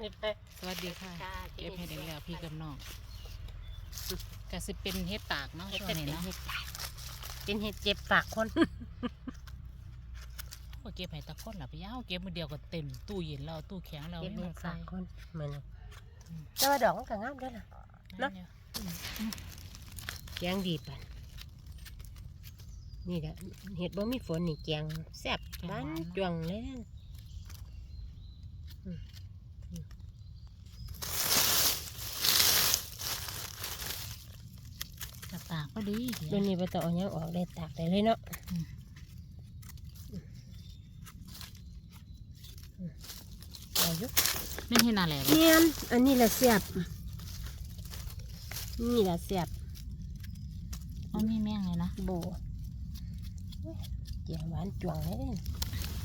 เฮ็ดไป สวัสดีค่ะ ค่ะเก็บเห็ดอีกแล้วพี่กับน้องก็สิเป็นเห็ดตากเนาะเฮ็ดช่วเป็งนนี้เนาะเฮ็ดเป็นเฮ็ดเจ็บปากคนโอ้เก็บให้ตะคนล่ะพี่ยาวเก็บมือเดียวก็เต็มตู้เย็นแล้วตู้แข็งแล้วเฮ็ดไม่เฮ็มาดใส่ปากคนเหมือนอืมแต่ว่าดอกมันก็งามเด้อล่ะ เนาะนั่นเนี่ยแกงดีปานนี่แหละเฮ็ดบ่มีฝนนี่แกงแซ่บหวานจวงเลยนะอืมอืม กระ ตากก็ดีเดี๋ยวนี้บ่ต้องเอาหยังออกได้ตากได้เลยเนาะอืมอืมเอาอยู่ไม่เห็นอะไรเลยเนียนอันนี้ละแซ่บนี่ละแซ่บมันมีแม่งเลยนะโบแกงหวานจวงเลยเด้อ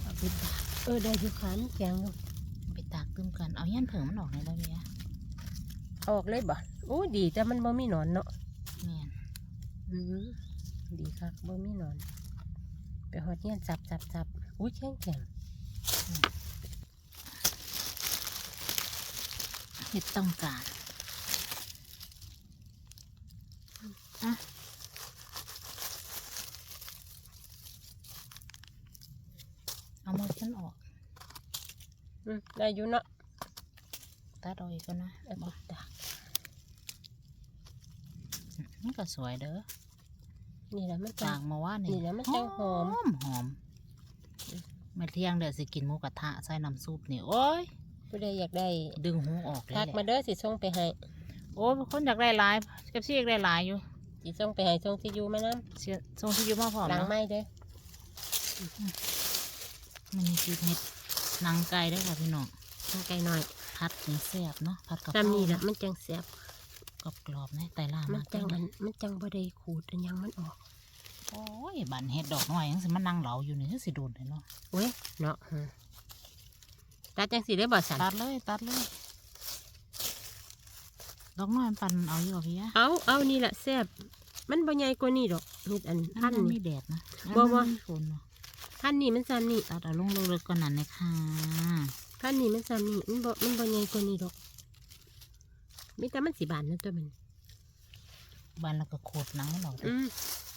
เอาไปตากเออได้อยู่ขันแกงอยู่ไปตากตึมกันเอายันเผิงมันออกเลยแล้วพี่ยะออกเลยบ่โอ้ดีแต่มันบ่มีหนอนเนาะแม่นอืม ดีคักบ่มีหนอน ไปหอดเงี้ยนจับจับจับอุ้ยแข็งแข็งเห็ดต้องการอะเอามือฉันออกอืมได้อยู่เนาะตัดเอาอีกก็นะเอาบไปอกตา กนี่ก็สวยเด้อนี่แหละมันจัตางกมาว่านี่นี่แหละมันจังหอมหอมหอมมาเที่ยงเดี๋ยวสิกินหมูกระทะใส่น้ำซุปนี่โอ้ยผู้ใดอยากได้ดึงหูออกเลยทักแหมาละเด้อสิส่งไปให้โอ้ยคนอยากได้หลายเอฟซีอยากได้หลายอยู่สิส่งไปให้ส่งที่อยู่มานํเสียทรงที่อยู่มาพร้อมหลังเนาะ ไม้เด้อมันมีคือเห็ดหนังไก่ด้วยค่ะพี่น้องทางไกลหน่อยผัดถึงแซ่บเนาะผัดกับซ้ำนี่ล่ะมันจังแซ่บ กรอบกรอบๆนะไต่ล่ามัมานจังเลอัยนมันจังบ่ได้ขูดอันหยังมันออกโอ้ยบันเห็ดดอกน้อยยังสิมันนั่งเหลาอยู่นี่สิโดนเลยเนาะเว้ยเนาะอืมตัดจังสิได้บ่สันตัดเลยตัดเลยดอกน้อยมันปั่นเอาอยู่อะพี่ยะเอาเอานี่ล่ะแซ่บมันบ่ใหญ่กว่านี้ดอกเฮ็ดอันนั่พันนมันธุ์มีนี่แดดนะบ่บ่นั่นมันมีฝนเนาะพันธุ์นี่มันซ้ำนี่ตัดเอาลงเลึกๆก่อนนั่นเลยค่ะพันธุ์นี่มันซ้ำนี่มันบ่มันบ่ใหญ่กว่านี้ดอก มีแต่มันสิบานนั่นตัวมันบานแล้วก็โคตรหนังมันออกอืม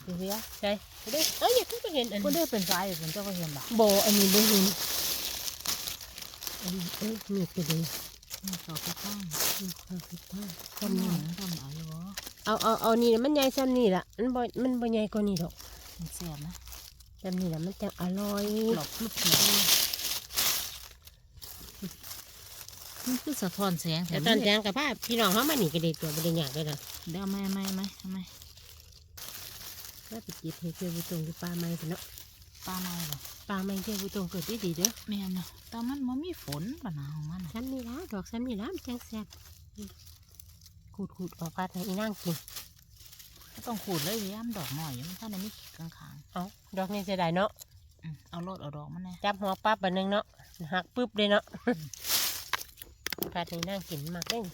พี่ยะใช่เด้อเอ้ยอย่าเพิ่งไปเห็นอันก็นี้ได้เป็นสายอยู่เป็นเจ้าก็เห็นบ่บ่อันนี้บ่เห็นอันนี้เอ้ยมีดไปเลยนี่สอบพี่ข้างมีดเข้าไปข้างทำซ้ำหนี่นังทำเอาอยู่บ่เอาเอาเอานี่ล่ะมันใหญ่ซ้ำนี่ล่ะมันบ่มันบ่ใหญ่กว่านี้ดอกมันแซ่บนะซ้ำนี่ล่ะมันจังอร่อยกรอบกรุบกรอบ มันคือสะท้อนแสงแต่แต่ตอนไม่แจงกับผ้าพี่น้องเขามานี่ก็ได้ตัวบ่ได้ยากเลยนะเดี๋ยวไม่ไม่ไม่ไม่ก็ไปจิบให้เพื่อนผู้ตรงอยู่ป่าไม้พุ่นเนาะปลาไม่หรอป่าไม้เพื่อนผู้ตรงเกิดดีดีๆเด้อแม่นเนาะแต่มันมันมีฝนปะนาของมันน่ะซ้ำนี่ละดอกซ้ำนี่ละมันจังแซ่บขูดขูดออกกัดให้อีนางกินก็ต้องขูดเลยพี่อ้ำดอกหน่อยอยู่มันถ้าในมีขีดข้างเอาดอกนี้จะได้เนาะๆอืมเอาโลดเอาดอกมันแน่จับหัวปั๊บบันนึงเนาะหักปึ๊บเลยเนาะ กัดให้นางกินมากเด้ง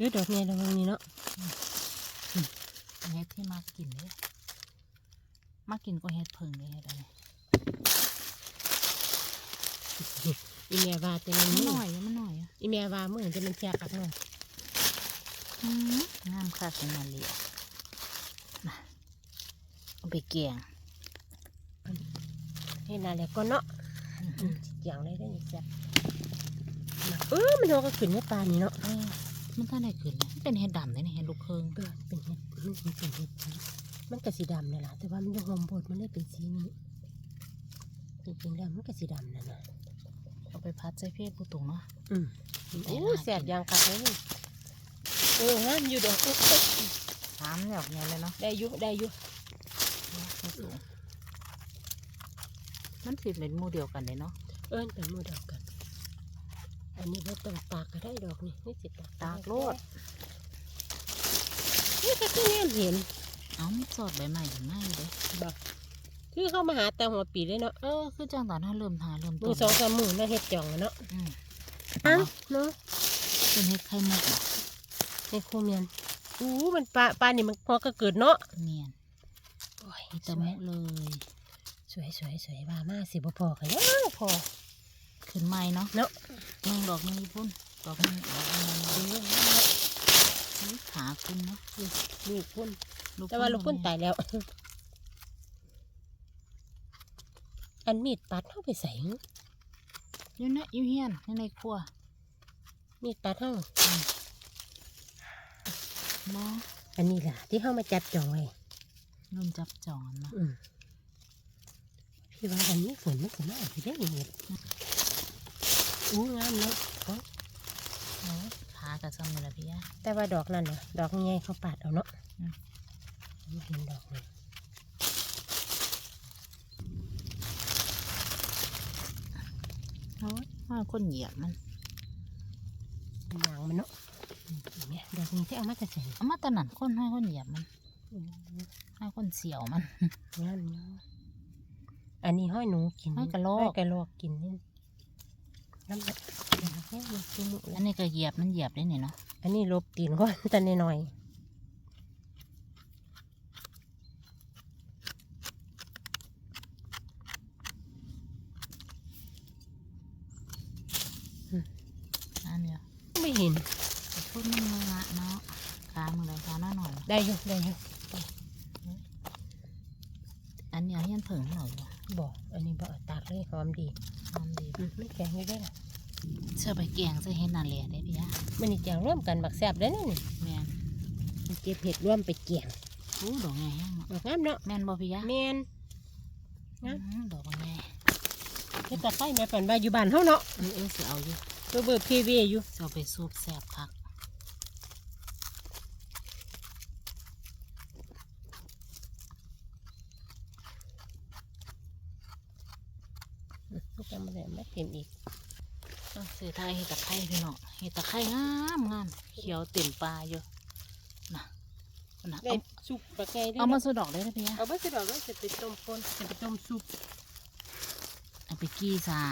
ยืดดอกนี้ดอกนี้เนาะเฮ็ดที่มากินเลยมากินก็เฮ็ดเพิ่งเลยเฮ็ดอะไรอีเมียว่าจะมันมันนี่หน่อยอยู่มันหน่อยอยู่อีเมียว่าเมื่อจะมันแซ่บกับเนาะอืมงามค่ะเป็นมาเลียนะเอาไปแกง เห็นอะไรก็เนาะอืมอย่างไรได้นี่แซ่บเออมันโดนก็ขึ้นในปลานี่เนาะเออมันท่านไหนขึ้นเลยมันเป็นเห็ดดำเลยนี่เห็ดลูกเคิงเออเป็นเห็ดมันเป็นเห็ดสีมันก็สีดำนั่นแหละแต่ว่ามันยังหอมบดมันเลยเป็นสีนี้จริงๆแล้วมันก็สีดำนั่นนะเอาไปพัดใส่เพศผู้ตุงเนาะอืมโอ้แซ่บอย่างคักเลยนี่เอองามอยู่ดอกเอ้ยเอ้ยถามเนี่ยออกไงเลยเนาะได้อยู่ได้อยู่ไม่สูงมันสิเป็นหมู่เดียวกันเลยเนาะเอิ้นเป็นหมูดอกกัน อันนี้ว่าต้องตากก็ได้ดอกนี่นี่สิตากตากโลดนี่ก็คือแนมเห็นเอามันสอดใบใหม่ถึงง่ายเลยบอกคือเข้ามาหาแต่หัวปีเลยเนาะเออคือจังตอนถ้าเริ่มทาเริ่มมืต้อนสองสามมือเนาะเห็ดจ่องอะเนาะอืมเอ้าเนาะเป็นเห็ดไข่มุกบ่ในคูเมียนอู้มันปลาปลานี่มันพอก็เกิดเนาะเนียนโอ้ยมีสแตะวมุยเลย สสวยสวยสวยว่ามาสิบ่พอกันยังพอขึ้นใหม่เนาะเนาะยังดอกนึงอีพุ่นดอกนึงดอกนึงดีนี่ขาคุณเนาะลูกพุ่นแต่ว่าลูกพุ่นตายแล้ว อันมีดปัดเข้าไปใส่หึอยู่นะอยู่เฮียนในในครัว มีดปัดเข้าเนาะอันนี้ล่ะที่เข้ามาจับจองไว้เริ่มจับจองเนาะ อืมพี่ว่าวันนี้ฝนมันจะมาพี่ได้ยังไงอู้งามเนาะเอ้าเนาะขากระซำนี่ละพี่ยาแต่ว่าดอกนั่นน่ะดอกใหญ่เขาปาดเอาเนาะอืมไม่เห็นดอกเลยโอ้ยว่าคนเหยียบมันเป็นหางมันเนาะอืมเห็นไหมดอกนี้ที่เอามาจะใส่เอามาแตะนั่นคนให้คนเหยียบมันให้คนเสียวมันงามเนาะ อันนี้ห้อยหนูกินห้อยกระรอกห้อยกระโลกกินนี่น้ำแบบอยากให้มันกินหมดอัแล้นวนี้ก็เหยียบมันเหยียบได้นี่เนาะ อันนี้ลบตีนก่อนแต่น้อยๆอันเดียวไม่เห็นแต่พูดมันงะเนาะขามือไรขาหน้าหน่อย ได้อยู่ได้อยู่อันเนี้ยเฮียนเผิงหน่อยวะ บอกอันนี้บอกตากเลยหอมดีหอมดีอืมไม่แข็งเลยได้ล่ะเชื่อไปแกงใส่เห็ดนาเลียได้พี่ยามันนี่แกงร่วมกันบักแซ่บได้อนี่แม่นมันเก็บเห็ดร่วมไปเกี่ยงอู้ดอกไงแห้งเนาะบักงามเนาะแม่นบ่พี่ยาแมนงั้นอืมดอกบางไงเฮ็ดตะไคร้แม่ปันบาอยู่บ้านเฮาเนาะเออเออสิเอาอยู่เบอร์เบอร์พีวีอยู่สิเอาไปซุปแซ่บคัก อืมจำไม่ได้ไม่ เต็มอีกต้องซื้อไทยเห็ดตะไคร้พี่น้องเห็ดตะไคร้งามงามเขียวเต็มปลาอยู่นะนะได้เอาซุปปลาไก่ด้วยเอามาซื้อดอกได้นะพี่ยาเอาไปสิดอกแล้วจะไปต้มปนจะไปต้มซุปเอาไปกี้สา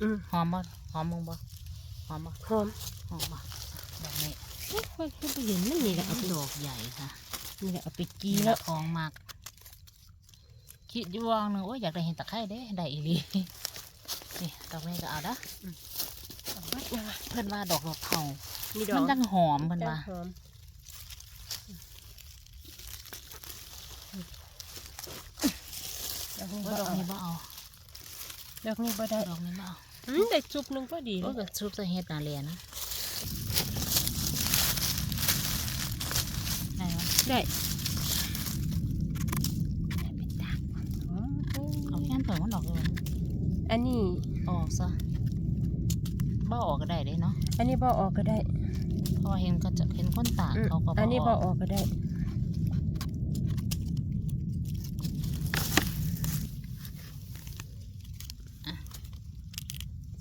อืมหอมบ่หอมมึงบ่หอมบ่หอมหอมบ่ดอกนี้เอ้ยค่อยขึ้นไปเห็นมันนี่แหละเอาไปดอกใหญ่ค่ะนี่แหละเอาไปกีกีแล้ละวของมากคิดอยู่วางหนึ่งโอ้ยอยากได้เห็นตะไคร้เด้ได้อีหลี นี่ดอกนี้ก็เอาเด้อเอาไว้นะเพิ่นว่าดอกดอกเผามีดอกมันดังหอมเพิ่นว่าหอมดอกนี้ว่าบ่ดอกเอานี้บ่เอาดอกนี้บ่ได้ดอกนี้บ่เอาอืมได้ซุปหนึงก็ดีเลโอ้ยก็ซุปใส่เห็ดนาเลียนะได้ไหมได้ได้ไปตากอ๋อเอาแค่นเผิงมันดอกเลย อันนี้ ออกซะบ่ ออกก็ได้เด้เนาะอันนี้บ่ออกก็ได้เพราะว่าเห็นก็จะเห็นคนตากอืมเขาก็บ่อันนี้อบ่อกออกก็ได้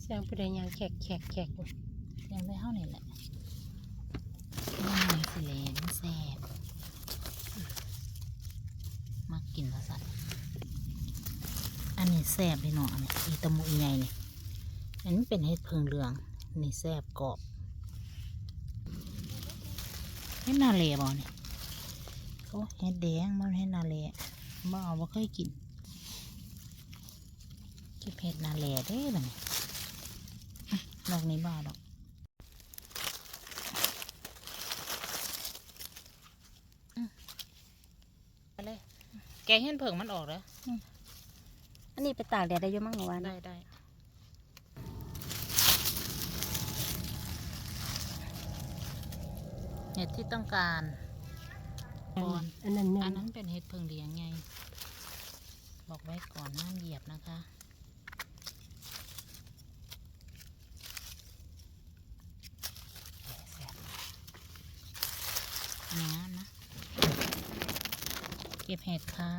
เสียงผู้ใดยางแขกแขกแขกอยู่ยังได้เท่านี้แหละนี่มันสิเลนแซ่บมากินละสัตว์อันนี้แซ่บพี่น้องอันนี้อีตะมุอีใหญ่นี่อันนี้เป็นเห็ดเพิงเหลือง นี่แซ่บกรอบเห็ดนาเลบ่เนี่ยโอ้เห็ดแดงมันเห็ดนาเลบ่เอาบ่เคยกินเก็บเห็ดนาเลเด้แบบนี้อื้อดอกนี้บ่เอาดอกไปเลยแกเห็นเผิงมันออกแล้วอันนี้ไปตากแดดได้อยังมั้งเมื่อวานได้ได้ ห็ดที่ต้องการก่อนอันนั้นอันั่นนนั้นเป็นเห็ดเพิงเลี้ยงไง บอกไว้ก่อนห้ามเหยียบนะคะงามนะเก็บเห็ดค่ะ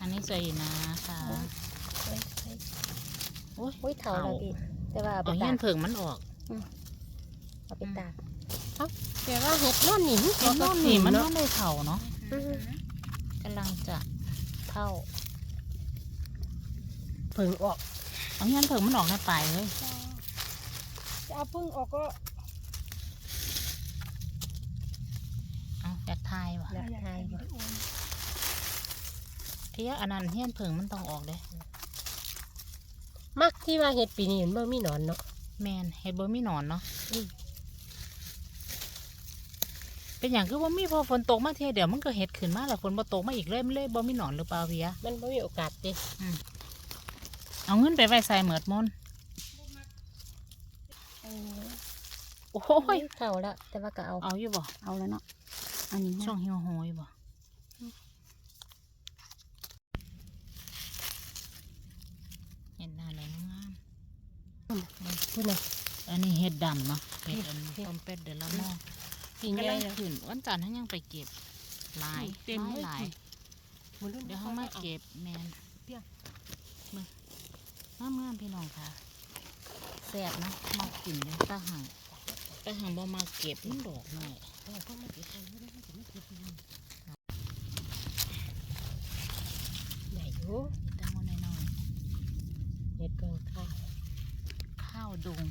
อันนี้สวยอยู่นะค่ะโอ้ยอุ้ยเถาแล้วพี่ แต่ว่าเอาไปเอาเงี้ตายกนเผิงมันออกเอาไปตากแต่ว่าเห็ดนอนหนิเห็นโน่นนี่มันน่าได้เผาเนาะอืมกำลังจะเท่าเพิ่งออกเอาเงี้ยนเผิงมันออกในปลายเลยจะเอาพึ่งออกก็เอาอยากทายว่ะอยากทายบ่เพียอันนั้นเฮี้ยนเพิงมันต้องออกเด้ มักที่ว่าเฮ็ดปีนี้มันบ่มีหนอนเนาะแมนเฮ็ดบ่มีหนอนเนาะอืมเป็นอย่างคือว่ามีพอฝนตกมาเทียเดี๋ยวมันก็เฮ็ดขึ้นมาแล้วฝนบ่ตกมาอีกเลยมันเลยบ่มีหนอนหรือเปล่าเพียมันบ่มีโอกาสเด้เอาเงินไปไว้ใส่เหมือดมนต์เออโอ้โอ้ยยเข้าแล้วแต่ว่าก็เอาเอาอยู่บ่เอาแล้วเนาะอันนี้ช่ช่อองงเหี่ยวโหยบ่เห็นหน้าแรงงาม พูดน่ะอันนี้เห็ดดำเนาะเห็ดอันต้มเป็ดเดือนละหม้อปีกำใหญ่ลังแล้วขึ้นวันจันทร์ท่านยังไปเก็บหลายเต็มหลายเลยหลายบ่รู้เดี๋ยวเขามาเก็บแมนเปรี้ยวมึงงามงามๆพี่น้องค่ะแซ่บนะมากินเลยตาหังตาหังบ่มาเก็บมันดอกหน่อยเอาเข้ามาเก็บเอาไว้ได้มันจะไม่เก็บอยู่ใหญ่อยู่มีแตงโมน้อยเฮ็ดเกิงข้าวๆ ข้าวดุง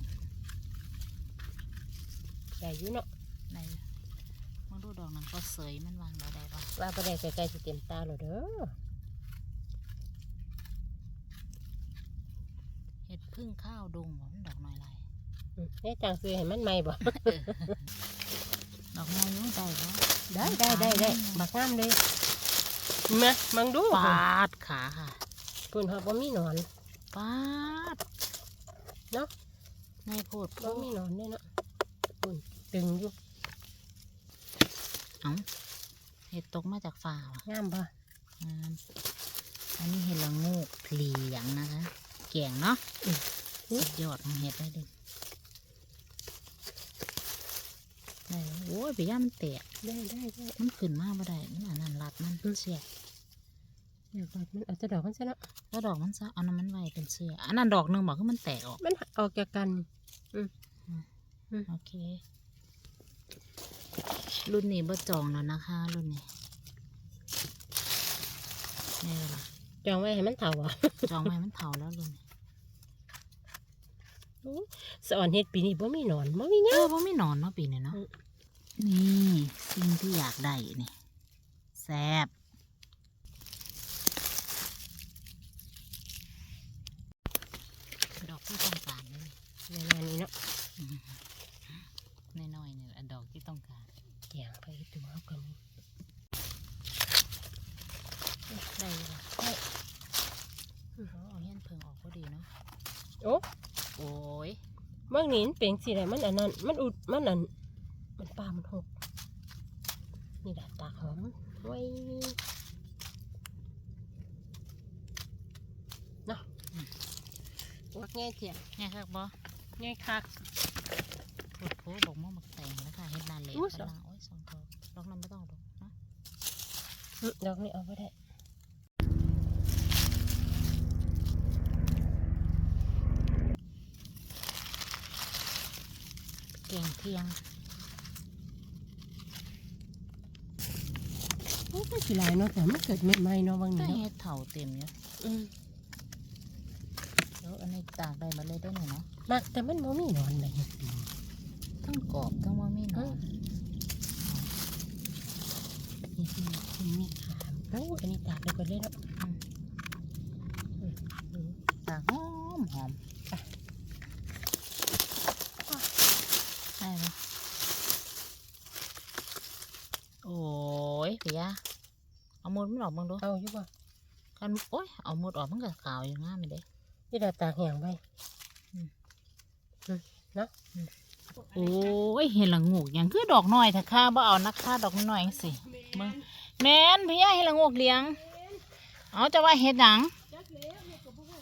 ใหญ่อยู่เนาะในมึงดูดอกนั้นก็เสยมันวางได้ได้ปะว่าบ่ได้ใกล้ๆสิเต็มตาแล้วเด้อเห็ดพึ่งข้าวดุงบ่มันดอกน้อยลายอืมเฮ็ดจังซื้อให้มันใหม่บ่ดอกน้อยอยุ่ได้บ่ได้ได้ได้ได้บักงามเลยมามังดูปาดขาค่ะปุ่นเขาบ่มีหนอนปาด เนาะในโพดบ่มีหนอนเลยเนาะปุ่นตึงอยู่เอ้าเห็ดตกมาจากฝ่าว่ะงามบ่งามอันนี้เห็ดละโงูกเหลียงนะคะแกงเนาะสุดยอดของเห็ดได้ดิได้แล้วโอ้ยไปย่ามันแตกได้ได้ได้มันขึ้นมาบ่ได้มันอันนั้นรัดมันเสีย เดี๋ยวก่อนมันเอาจะดอกมันซะเนาะแล้วดอกมันซะเอาน้ำมันไว้เป็นเสื้ออันนั้นดอกหนึ่งบอกคือมันแตกออก มันออกจากกันโอเค รุ่นนี้บ่จองแล้วนะคะ รุ่นนี้นี่แหละจองไว้ให้มันเถาอะจองไว้มันเผาแล้วรุ่นนี้สอนเฮ็ดปีนี้บ่มีหนอนบ่มีหเอยังอว่าไม่นอนเนาะปีนี้เนาะอืม นี่ สิ่งที่อยากได้นี่แซบ ดอกที่ต้องการนี่เวลานี้เนาะน้อยๆเนี่ยแหละดอกที่ต้องการแกงไปตัวเอากันได้ละได้โอ้เอาเฮียนเพิงออกก็ดีเนาะโอ้โอ้ยเมื่อนี้มันเป็นสิได้มันอันนั้นมันอุดมันอันมันปลามันหกนี่แหละตาหอมไว้เนาะ วักแง่เถียงไงครับบอแง่คักปวดโผบอกม่วงมักแต่งนะคะเฮ็ดนานเลยอู้ไปสองละโอ้ยสองดอกดอกนั้นไม่ต้องดอกเนาะอื้อดอกนี้เอาไว้ได้เก่งเที่ยงโอ้ก็สิหลายเนาะแต่มันเกิดใหม่ๆเนาะบางก็นี้เฮ็เนาะดเถาเต็มอยู่อืมแล้วอันนี้ ตากได้มาเลยได้หน่อยเนาะมักแต่มันบ่มีหนอนเลยเฮ็ดปีทั้งกรอบทั้งว่ามีหนอนนี่คือมันมีขามโอ้อันนี้ตากได้ก่อนเลยเนาะตากหอมหอมได้ปะโอ้ยเปียเอาหมดมันออกบ้างดูเอาอยู่บ่กันโอ้ยเอาหมดออกมันก็ขาวอยู่ง่ายไม่ได้ ที่เราตากแห้งไว้โอ้ยเห็นละงูกอย่างคือดอกน้อยถ้าข้าบ่เอานักค่าดอกน้อยจังสิมึงแม่นพี่ยาเห็นละงูกเลี้ยง เอาจะว่าเห็ดหยัง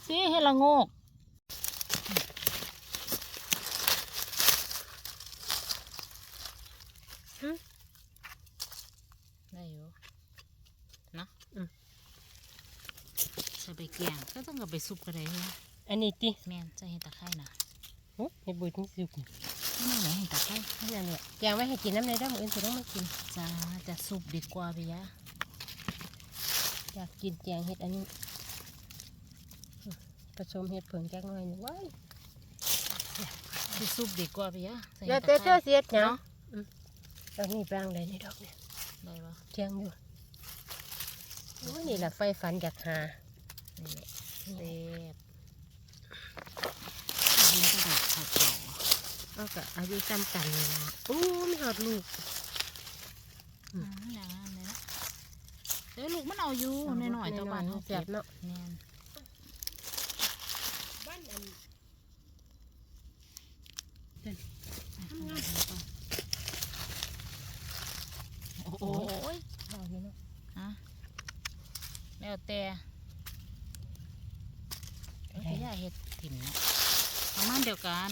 สิเห็ดละงูกได้อยู่เนาะ จะไปแกงก็ต้องกับไปซุปก็ได้เนี่ยอันนี้ติแม่นจะเห็ดตะไคร่นะโอ้เฮ็ดบุญที่สุกนี่ไม่ไหนเห็ดตะไคร่นั่นแหละแกงไว้ให้กินน้ำในด้อมออื่นสิต้องมากินจ้าจะซุปดีกว่าพี่ยาอยากกินแกงเฮ็ดอันนี้ผสมเฮ็ดเผิงจักหน่อยหนึงว้จะซุปดีกว่าพี่ยาใส่แล้วเห็ดแต่ตะเจ้เสียดเนาะอืมดอกนี้แปลงได้ในดอกเนี่ยได้ปะเที่ยงอยู่โอ้ยนี่แหละไฟฝันอยากหา นี่แหละเซฟยิงกระดาษขาวเก่อก็อายุซ้ำกันเลยล่ะโอ้ไม่หอดลูกอืมอย่างนั้นเลยนะเดี๋ยวลูกมันเอาอยู่หน่อยตัวบ้านเขาเก็บเนาะแน่นโอ้ยเอาอยู่เนาะฮะแล้วแต่ เห็ดถิ่นเนาะประมาณเดียวกัน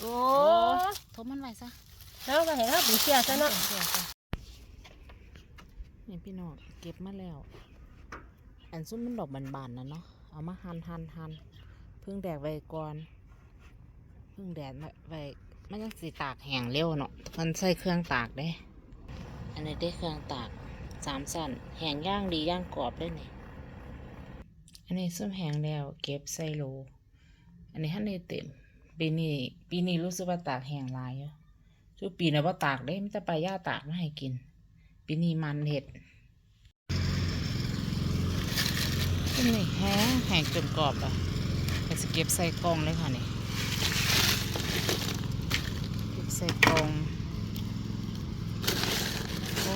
โอ้โอ้ยทบมันไว้ซะแล้วก็ให้เราเป็นเสียซะเนาะเสียซะนี่พี่น้องเก็บมาแล้ว อันซุ้มมันดอกบานๆนะเนาะเอามาหั่นหั่นหั่นเพิ่งแดดไว้ก่อนเพิ่งแดดไว้มันยังสีตากแห้งเร็วเนาะมันใส่เครื่องตากได้ อันนี้ได้เครื่องตากสามสั่นแห้งย่างดีย่างกรอบได้นี่ อันนี้ส้มแห้งแล้วเก็บใส่โล อันนี้ฮันในเต็ม ปีนี้ปีนี้รู้สึกว่าตากแห้งลายอยู่ทุกปีนะว่าตากได้ไมแต่จะไปลาย่าตากมาให้กิน ปีนี้มันเห็ดอันนี้แห้งแห้งจนกรอบอะก็จะเก็บใส่กล่องเลยค่ะนี่เก็บใส่กล่องโอ้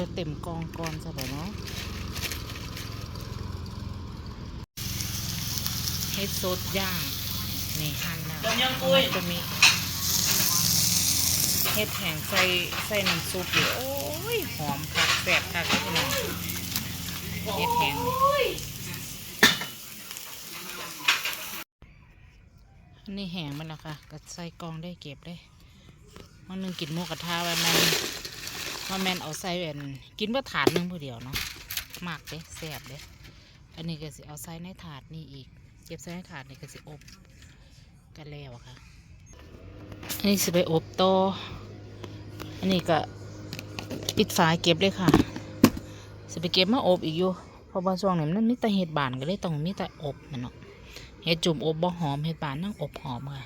สิว่าเต็มกล่องก่อนซะบ่เนาะเฮ็ดสดย่างนี่หั่นแล้วมันจะมีเฮ็ดแห้งใส่ใส่น้ำซุปอยู่โอ้ยหอมคักแซ่บคักเลยพี่น้องเฮ็ดแห้งอันนี้แห้งมันแล้วค่ะก็ใส่กล่องได้เก็บได้วันหนึงกินหมูกระทะไว้แมัน ว่าแมนเอาใส่แอนกินเพื่อถาดหนึงผู้เดียวเนาะมากเด้แซ่บเด้อันนี้ก็สิเอาใส่ในถาดนี่อีก เก็บใส่ในถาดนี่ก็สิอบกันแล้วอะค่ะ อันนี้สิไปอบโตออันนี้ก็ปิดฝาเก็บเลยค่ะสิไปเก็บมาอบอีกอยู่เพราะว่าช่วงนี้มันมีแต่เห็ดบานก็เลยต้องมีแต่อบมันเนาะเห็ดจุ่มอบบ่หอมเห็ดบานนั่งอบหอมค่ะ